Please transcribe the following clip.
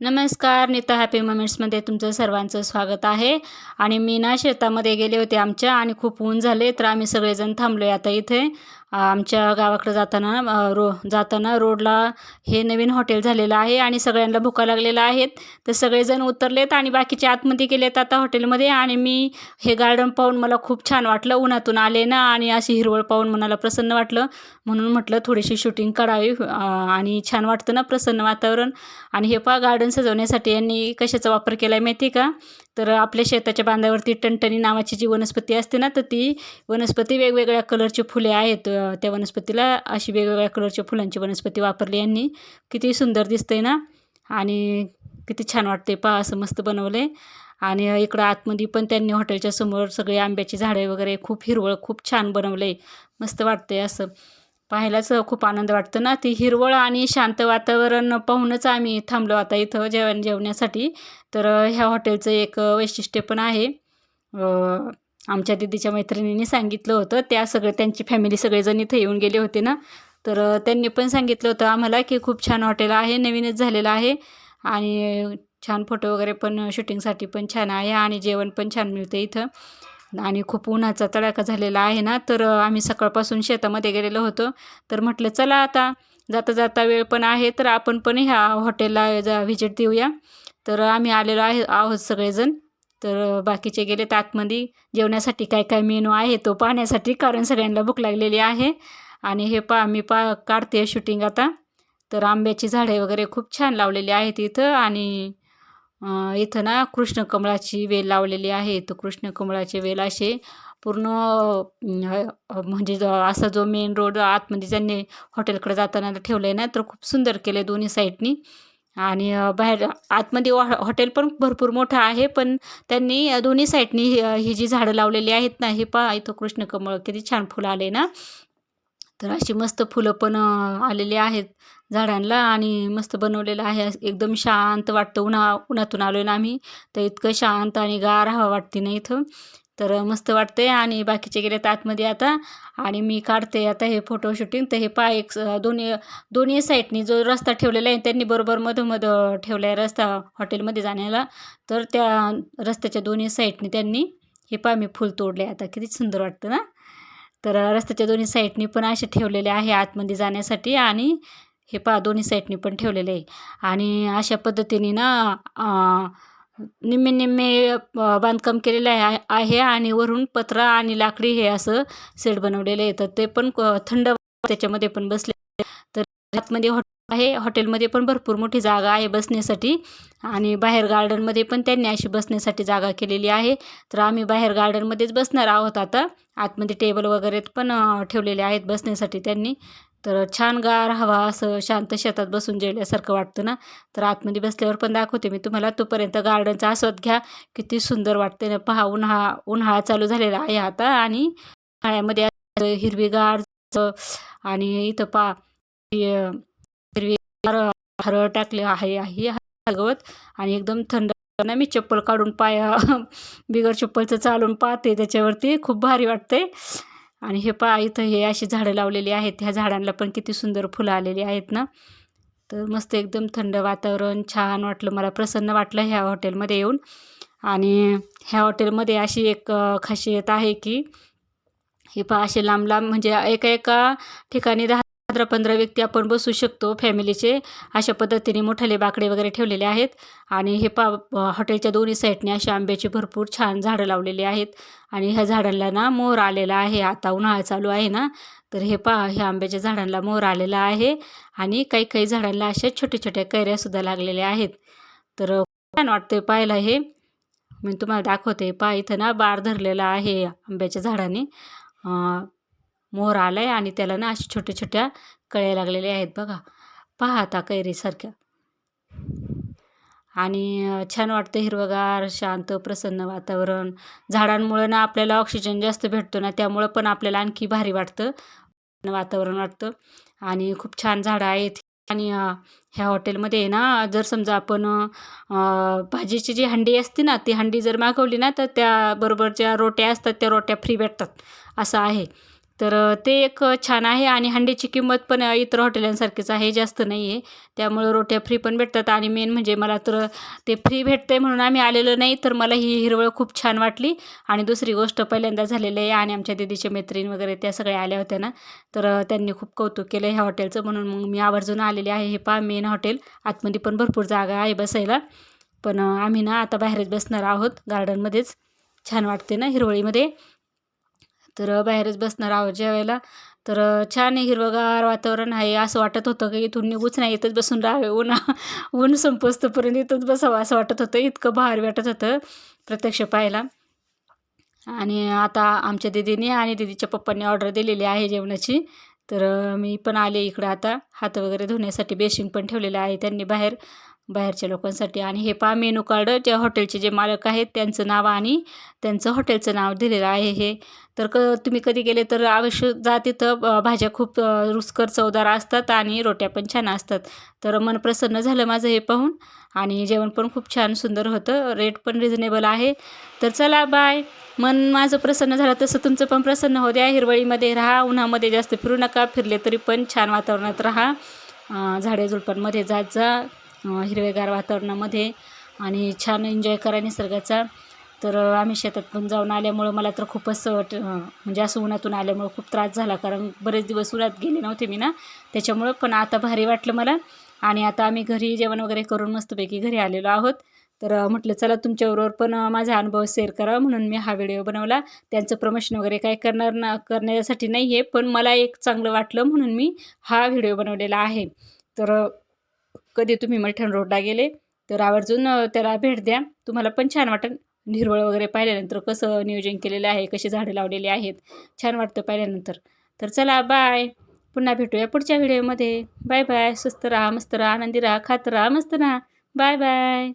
नमस्कार नीता हॅपी मुमेंट्समध्ये तुमचं सर्वांचं स्वागत आहे. आणि मी ना शेतामध्ये गेले होते आमच्या आणि खूप ऊन झाले तर आम्ही सगळेजण थांबलो आहे आता इथे. आमच्या गावाकडं जाताना रो जाताना रोडला हे नवीन हॉटेल झालेलं आहे आणि सगळ्यांना भुका लागलेल्या आहेत. तर सगळेजण उतरलेत आणि बाकीचे आतमध्ये गेलेत आता हॉटेलमध्ये आणि मी हे गार्डन पाहून मला खूप छान वाटलं. उन्हातून आले ना आणि अशी हिरवळ पाहून मनाला प्रसन्न वाटलं. म्हणून म्हटलं थोडीशी शूटिंग काढावी आणि छान वाटतं ना प्रसन्न वातावरण. आणि हे पहा गार्डन सजवण्यासाठी यांनी कशाचा वापर केला आहे माहिती आहे का? तर आपल्या शेताच्या बांधावरती टणटणी नावाची जी वनस्पती असते ना तर ती वनस्पती वेगवेगळ्या कलरची फुले आहेत. त्या वनस्पतीला अशी वेगवेगळ्या कलरच्या फुलांची वनस्पती वापरली यांनी. किती सुंदर दिसतंय ना? आणि किती छान वाटते पहा असं मस्त बनवलं आहे आणि इकडं आतमध्ये पण त्यांनी हॉटेलच्या समोर सगळे आंब्याची झाडे वगैरे खूप हिरवळ खूप छान बनवलं आहे मस्त वाटते असं. पाहायलाच खूप आनंद वाटतं ना? ती हिरवळ आणि शांत वातावरण पाहूनच आम्ही थांबलो आता इथं जेवण जेवण्यासाठी. तर ह्या हॉटेलचं एक वैशिष्ट्य पण आहे. आमच्या दिदीच्या मैत्रिणींनी सांगितलं होतं. त्या सगळे त्यांची फॅमिली सगळेजण इथं येऊन गेले होते ना. तर त्यांनी पण सांगितलं होतं आम्हाला की खूप छान हॉटेल आहे नवीनच झालेलं आहे. आणि छान फोटो वगैरे पण शूटिंगसाठी पण छान आहे आणि जेवण पण छान मिळतं इथं. आणि खूप उन्हाचा तडाखा झालेला आहे ना. तर आम्ही सकाळपासून शेतामध्ये गेलेलो होतो. तर म्हटलं चला आता जाता जाता वेळ पण आहे तर आपण पण ह्या हॉटेलला जा व्हिजिट देऊया. तर आम्ही आलेलो आहे आहोत सगळेजण. तर बाकीचे गेलेत आतमध्ये जेवण्यासाठी काय काय मेनू आहे तो पाहण्यासाठी कारण सगळ्यांना भूक लागलेली आहे. आणि हे पा मी पा काढते शूटिंग आता. तर आंब्याची झाडे वगैरे खूप छान लावलेली आहेत इथं. आणि इथं ना कृष्णकमळाची वेल लावलेली आहे. तर कृष्णकमळाचे वेल असे पूर्ण म्हणजे जो असा जो मेन रोड आतमध्ये ज्यांनी हॉटेलकडे जाताना ठेवलं आहे ना तर खूप सुंदर केलं आहे दोन्ही साईडनी. आणि बाहेर आतमध्ये वॉ हॉटेल पण भरपूर मोठं आहे पण त्यांनी दोन्ही साईडनी ही जी झाडं लावलेली आहेत ना हे पहा इथं कृष्णकमळ किती छान फुलं आले ना. तर अशी मस्त फुलं पण आलेली आहेत झाडांना आणि मस्त बनवलेलं आहे. एकदम शांत वाटतं उन्हा उन्हातून आलो ना आम्ही. तर इतकं शांत आणि गार हवा वाटते ना इथं. तर मस्त वाटते आणि बाकीचे गेलेत आतमध्ये आता. आणि मी काढते आता हे फोटो शूटिंग तर हे पा एक दोन्ही दोन्ही साईडनी जो रस्ता ठेवलेला आहे त्यांनी बरोबर मधोमध ठेवला आहे रस्ता हॉटेलमध्ये जाण्याला. तर त्या रस्त्याच्या दोन्ही साईडनी त्यांनी हे पा मी फुल तोडले आता. किती सुंदर वाटतं ना? तर रस्त्याच्या दोन्ही साईडनी पण असे ठेवलेले आहे आतमध्ये जाण्यासाठी. आणि हे पा दोन्ही साईडनी पण ठेवलेले आहे. आणि अशा पद्धतीने ना निम्मे निम्मे बांधकाम केलेलं आहे आहे आणि वरून पत्रा आणि लाकडी हे असं सेट बनवलेलं आहे तर ते पण क- थंड त्याच्यामध्ये पण बसले. तर आतमध्ये हॉटेल आहे. हॉटेलमध्ये पण भरपूर मोठी जागा आहे बसण्यासाठी आणि बाहेर गार्डनमध्ये पण त्यांनी अशी बसण्यासाठी जागा केलेली आहे. तर आम्ही बाहेर गार्डनमध्येच बसणार आहोत आता. आतमध्ये टेबल वगैरे पण ठेवलेले आहेत बसण्यासाठी त्यांनी. तर छान गार हवा असं शांत शेतात बसून जेवल्यासारखं वाटतं ना? तर आतमध्ये बसल्यावर पण दाखवते मी तुम्हाला. तोपर्यंत गार्डनचा आस्वाद घ्या. किती सुंदर वाटते ना? पहा उन्हाळा उन्हाळा चालू झालेला आहे आता आणि उन्हाळ्यामध्ये हिरवीगार आणि इथं पहा हिरवीगार हरळ टाकले आहे आहे गवत आणि एकदम थंड ना? मी चप्पल काढून पाया बिगर चप्पलचं चालून पाहते त्याच्यावरती. खूप भारी वाटते आणि हे पहा इथं हे अशी झाडं लावलेली आहेत. ह्या झाडांना पण किती सुंदर फुलं आलेली आहेत ना. तर मस्त एकदम थंड वातावरण छान वाटलं मला प्रसन्न वाटलं ह्या हॉटेलमध्ये येऊन. आणि ह्या हॉटेलमध्ये अशी एक खासियत आहे की हे पहा असे लांब लांब म्हणजे एका एका ठिकाणी राह पंधरा पंधरा व्यक्ती आपण बसू शकतो फॅमिलीचे. अशा पद्धतीने मोठाले बाकडे वगैरे ठेवलेले आहेत. आणि हे पा हॉटेलच्या दोन्ही साईडने अशा आंब्याची भरपूर छान झाडं लावलेली आहेत. आणि ह्या झाडांना ना मोर आलेला आहे. आता उन्हाळा चालू आहे ना तर हे पा ह्या आंब्याच्या झाडांना मोर आलेला आहे. आणि काही काही झाडांना अशा छोट्या छोट्या कैऱ्यासुद्धा लागलेल्या आहेत. तर छान वाटते पाहायला हे. मी तुम्हाला दाखवते. पा इथं ना बार धरलेला आहे आंब्याच्या झाडाने. मोहर आला आहे आणि त्याला ना अशा छोट्या छोट्या कळ्या लागलेल्या आहेत बघा. पहा आता कैरीसारख्या. आणि छान वाटतं हिरवंगार शांत प्रसन्न वातावरण. झाडांमुळं ना आपल्याला ऑक्सिजन जास्त भेटतो ना त्यामुळं पण आपल्याला आणखी भारी वाटतं. वातावरण वाटतं. आणि खूप छान झाडं आहेत. आणि ह्या हॉटेलमध्ये आहे ना जर समजा आपण भाजीची जी हंडी असते ना ती हंडी जर मागवली ना तर त्याबरोबर ज्या रोट्या असतात त्या रोट्या फ्री भेटतात. असं आहे. तर ते एक छान आहे आणि हंडीची किंमत पण इतर हॉटेलांसारखीच आहे जास्त नाही आहे त्यामुळं रोट्या फ्री पण भेटतात आणि मेन म्हणजे मला तर ते फ्री भेटते म्हणून आम्ही आलेलो नाही तर मला ही हिरवळ खूप छान वाटली. आणि दुसरी गोष्ट पहिल्यांदा झालेली आहे आणि आमच्या दिदीच्या मैत्रीण वगैरे त्या सगळ्या आल्या होत्या ना तर त्यांनी खूप कौतुक केलं ह्या हॉटेलचं. म्हणून मग मी आवर्जून आलेले आहे हे पा मेन हॉटेल. आतमध्ये पण भरपूर जागा आहे बसायला. पण आम्ही ना आता बाहेरच बसणार आहोत गार्डनमध्येच. छान वाटते ना हिरवळीमध्ये. तर बाहेरच बसणार आहोत जेवायला. तर छान आहे हिरवंगार वातावरण आहे. असं वाटत होतं की इथून निघूच नाही इथंच बसून राहावे. ऊन ऊन संपोस्तोपर्यंत इथंच बसावं असं वाटत होतं. इतकं भारी वाटत होतं प्रत्यक्ष पाहायला. आणि आता आमच्या दिदीने आणि दिदीच्या पप्पांनी ऑर्डर दिलेली आहे जेवणाची. तर मी पण आले इकडं आता. हात वगैरे धुण्यासाठी बेसिन पण ठेवलेलं आहे त्यांनी बाहेर. बाहेरच्या लोकांसाठी. आणि हे पहा मेनू कार्ड ज्या हॉटेलचे जे मालक आहेत त्यांचं नाव आणि त्यांचं हॉटेलचं नाव दिलेलं आहे हे. तर क तुम्ही कधी गेले तर अवश्य जा तिथं. भाज्या खूप रुचकर चवदार असतात आणि रोट्या पण छान असतात. तर मन प्रसन्न झालं माझं हे पाहून. आणि जेवण पण खूप छान सुंदर होतं. रेट पण रिझनेबल आहे. तर चला बाय. मन माझं प्रसन्न झालं तसं तुमचं पण प्रसन्न हो द्या. हिरवळीमध्ये राहा उन्हामध्ये जास्त फिरू नका. फिरले तरी पण छान वातावरणात राहा. झाडे झुडपांमध्ये जात जा. हिरवेगार वातावरणामध्ये आणि छान एन्जॉय करा निसर्गाचा. तर आम्ही शेतात पण जाऊन आल्यामुळं मला तर खूपच वाट म्हणजे असं उन्हातून आल्यामुळं खूप त्रास झाला. कारण बरेच दिवस उन्हात गेले नव्हते मी ना. त्याच्यामुळं पण आता भारी वाटलं मला. आणि आता आम्ही घरी जेवण वगैरे करून मस्तपैकी घरी आलेलो आहोत. तर म्हटलं चला तुमच्याबरोबर पण माझा अनुभव शेअर करा. म्हणून मी हा व्हिडिओ बनवला. त्यांचं प्रमोशन वगैरे काय करणार ना करण्यासाठी नाही आहे पण मला एक चांगलं वाटलं म्हणून मी हा व्हिडिओ बनवलेला आहे. तर कधी तुम्ही मलठण रोडला गेले तर आवर्जून त्याला भेट द्या. तुम्हाला पण छान वाटेल. हिरवळ वगैरे पाहिल्यानंतर कसं नियोजन केलेलं आहे कशी झाडं लावलेली आहेत छान वाटतं पाहिल्यानंतर. तर चला बाय. पुन्हा भेटूया पुढच्या व्हिडिओमध्ये. Bye bye. स्वस्त राहा मस्त राहा आनंदी राहा खात राहा मस्त राहा. Bye bye.